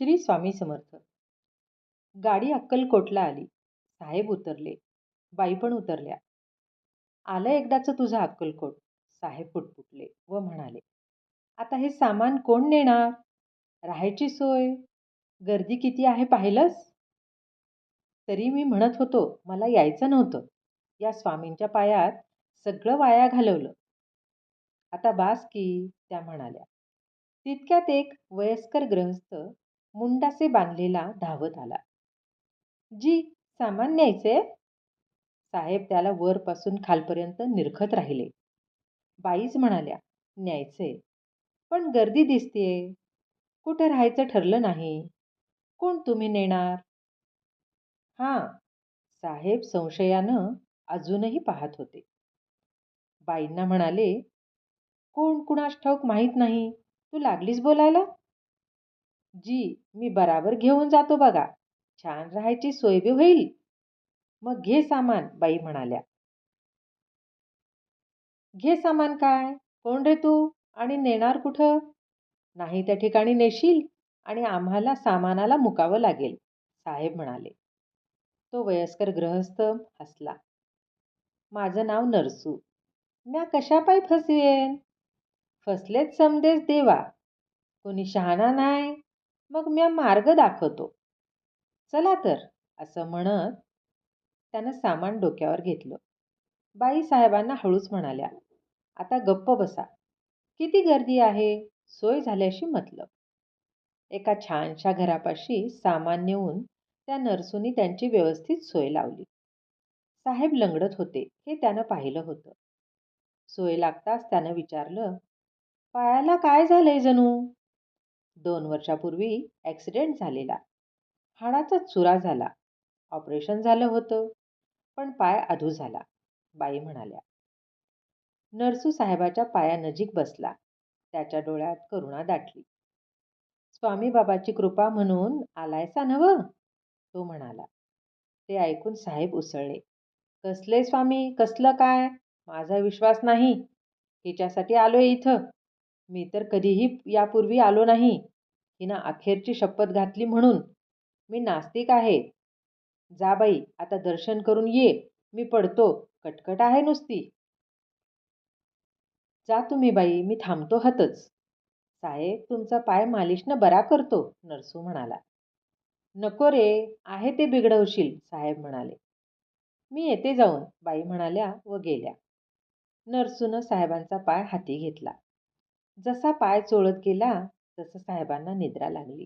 श्री स्वामी समर्थ. गाडी अक्कलकोटला आली. साहेब उतरले. बाई पण उतरल्या. आलं एकदाचं तुझं अक्कलकोट? साहेब पुटपुटले व म्हणाले आता हे सामान कोण नेणार? राहायची सोय? गर्दी किती आहे पाहिलंस? तरी मी म्हणत होतो मला यायचं नव्हतं. या स्वामींच्या पायात सगळं वाया घालवलं. आता बास की त्या म्हणाल्या. तितक्यात एक वयस्कर ग्रहस्थ मुंडासे बांधलेला धावत आला. जी सामान न्यायचे साहेब त्याला वरपासून खालपर्यंत निरखत राहिले. बाईच म्हणाल्या न्यायचे पण गर्दी दिसतेय. कुठे राहायचं ठरलं नाही. कोण तुम्ही नेणार? हां. साहेब संशयानं अजूनही पाहत होते. बाईंना म्हणाले कोण कुणास ठाऊक माहीत नाही. तू लागलीस बोलायला? जी मी बराबर घेऊन जातो बघा. छान राहायची सोय बी होईल. मग घे सामान बाई म्हणाल्या. घे सामान काय? कोण रे तू? आणि नेणार कुठं? नाही त्या ठिकाणी नेशील आणि आम्हाला सामानाला मुकावं लागेल साहेब म्हणाले. तो वयस्कर ग्रहस्थ हसला. माझं नाव नरसू. म्या कशापायी फसवेन? फसलेच समदेस देवा. कोणी शहाणा नाही मग म्या मार्ग दाखवतो. चला तर असं म्हणत त्यानं सामान डोक्यावर घेतलं. बाई साहेबांना हळूच म्हणाल्या आता गप्प बसा. किती गर्दी आहे? सोय झाल्याशी मतलब. एका छानशा घरापाशी सामान नेऊन त्या नर्सूनी त्यांची व्यवस्थित सोय लावली. साहेब लंगडत होते हे त्यानं पाहिलं होतं. सोय लागताच त्यानं विचारलं पायाला काय झालंय जणू? दोन वर्षापूर्वी ॲक्सिडेंट झालेला. हाडाचा चुरा झाला. ऑपरेशन झालं होतं पण पाय अधू झाला बाई म्हणाल्या. नरसू साहेबाच्या पायानजीक बसला. त्याच्या डोळ्यात करुणा दाटली. स्वामी बाबाची कृपा म्हणून आलायसा नव? तो म्हणाला. ते ऐकून साहेब उसळले. कसले स्वामी? कसलं काय? माझा विश्वास नाही. हिच्यासाठी आलोय इथं. मी तर कधीही यापूर्वी आलो नाही. हिनं अखेरची शपथ घातली म्हणून. मी नास्तिक आहे. जा बाई आता दर्शन करून ये. मी पडतो. कटकट आहे नुसती. जा तुम्ही बाई मी थांबतो हतच. साहेब तुमचा पाय मालिशनं बरा करतो नरसू म्हणाला. नको रे आहे ते बिघडवशील साहेब म्हणाले. मी येते जाऊन बाई म्हणाल्या व गेल्या. नरसूनं साहेबांचा पाय हाती घेतला. जसा पाय चोळत गेला तसं साहेबांना निद्रा लागली.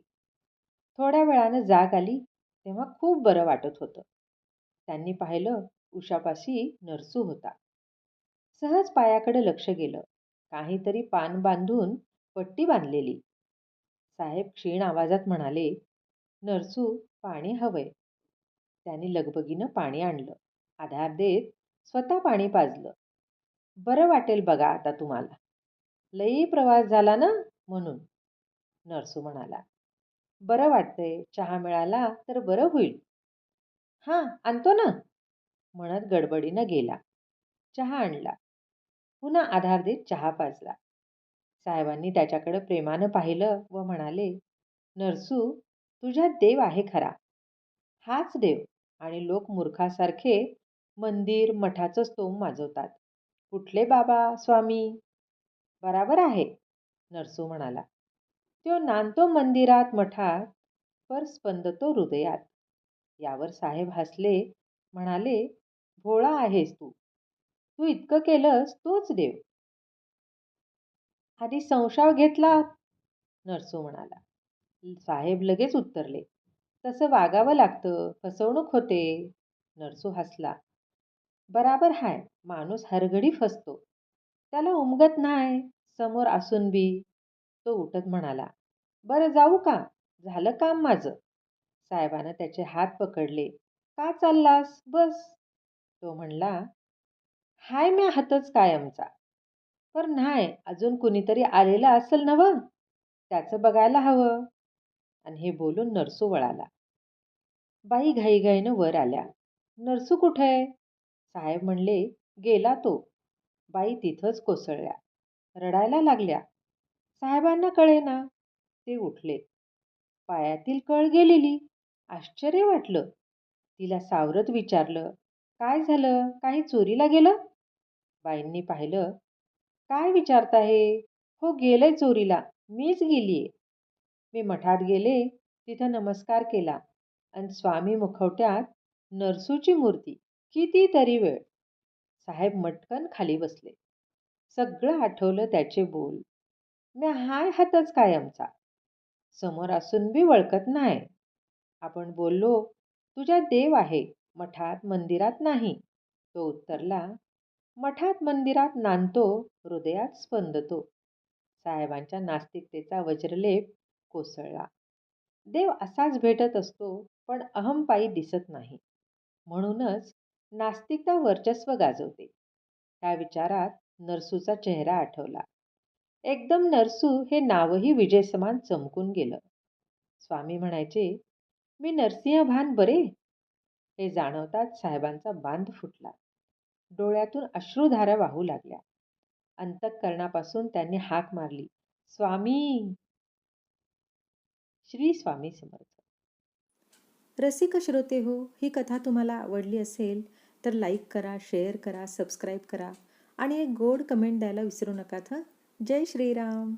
थोड्या वेळानं जाग आली तेव्हा खूप बरं वाटत होतं. त्यांनी पाहिलं उशापाशी नरसू होता. सहज पायाकडे लक्ष गेलं. काहीतरी पान बांधून पट्टी बांधलेली. साहेब क्षीण आवाजात म्हणाले नरसू पाणी हवंय. त्यांनी लगबगीनं पाणी आणलं. आधार देत स्वतः पाणी पाजलं. बरं वाटेल बघा आता तुम्हाला. लई प्रवास झाला ना म्हणून. नरसू म्हणाला बरं वाटतंय चहा मिळाला तर बरं होईल. हां आणतो ना. म्हणत गडबडीनं गेला. चहा आणला. पुन्हा आधार देत चहा पाजला. साहेबांनी त्याच्याकडे प्रेमानं पाहिलं व म्हणाले नरसू तुझ्यात देव आहे खरा. हाच देव आणि लोक मूर्खासारखे मंदिर मठाचं स्तोम माजवतात. कुठले बाबा स्वामी? बराबर आहे. नरसू म्हणाला. तो नांदतो मंदिरात मठात पर स्पंदतो हृदयात. यावर साहेब हसले म्हणाले भोळा आहेस तू. तू इतकं केलंस तोच देव. आधी संशय घेतला? नरसू म्हणाला. साहेब लगेच उत्तरले तसं वागावं लागतं. फसवणूक होते. नरसू हसला. बराबर हाय. माणूस हरघडी फसतो. त्याला उमगत नाही समोर असून बी तो उठत म्हणाला बरं जाऊ का? झालं काम माझं. साहेबानं त्याचे हात पकडले का चाललास? बस. तो म्हणला हाय म्या हातच कायमचा. पर नाही अजून कुणीतरी आलेलं असेल नव त्याचं बघायला हवं. आणि हे बोलून नरसू वळाला. बाई घाईघाईनं वर आल्या नरसू कुठे? साहेब म्हणले गेला तो. बाई तिथंच कोसळल्या. रडायला लागल्या. साहेबांना कळेना ते उठले. पायातील कळ गेलेली. आश्चर्य वाटलं. तिला सावरत विचारलं काय झालं? काही चोरीला गेलं? बाईंनी पाहिलं काय विचारताहे हो गेलंय चोरीला. मीच गेलीये. मी मठात गेले तिथं नमस्कार केला. आणि स्वामी मुखवट्यात नरसूची मूर्ती. कितीतरी वेळ. साहेब मटकन खाली बसले. सगळं आठवलं त्याचे बोल. म्या हाय हातच कायमचा समोर असून बी वळखत नाही आपण बोललो तुझ्या देव आहे मठात मंदिरात नाही. तो उत्तरला मठात मंदिरात नांदतो हृदयात स्पंदतो. साहेबांच्या नास्तिकतेचा वज्रलेप कोसळला. देव असाच भेटत असतो पण अहंपायी दिसत नाही. म्हणूनच नास्तिकता वर्चस्व गाजवते. त्या विचारात नरसूचा चेहरा आठवला. एकदम नरसू हे नावही विजयसमान चमकून गेलं. स्वामी म्हणायचे मी नरसिंह भान बरे? हे जाणवताच साहेबांचा बांध फुटला. डोळ्यातून अश्रुधारा वाहू लागल्या. अंतःकरणापासून त्यांनी हाक मारली स्वामी! श्री स्वामी समर्थ. रसिक श्रोते हो ही कथा तुम्हाला आवडली असेल तर लाईक करा शेअर करा सबस्क्राईब करा. आणि एक गोड कमेंट द्यायला विसरू नका हं? जय श्रीराम.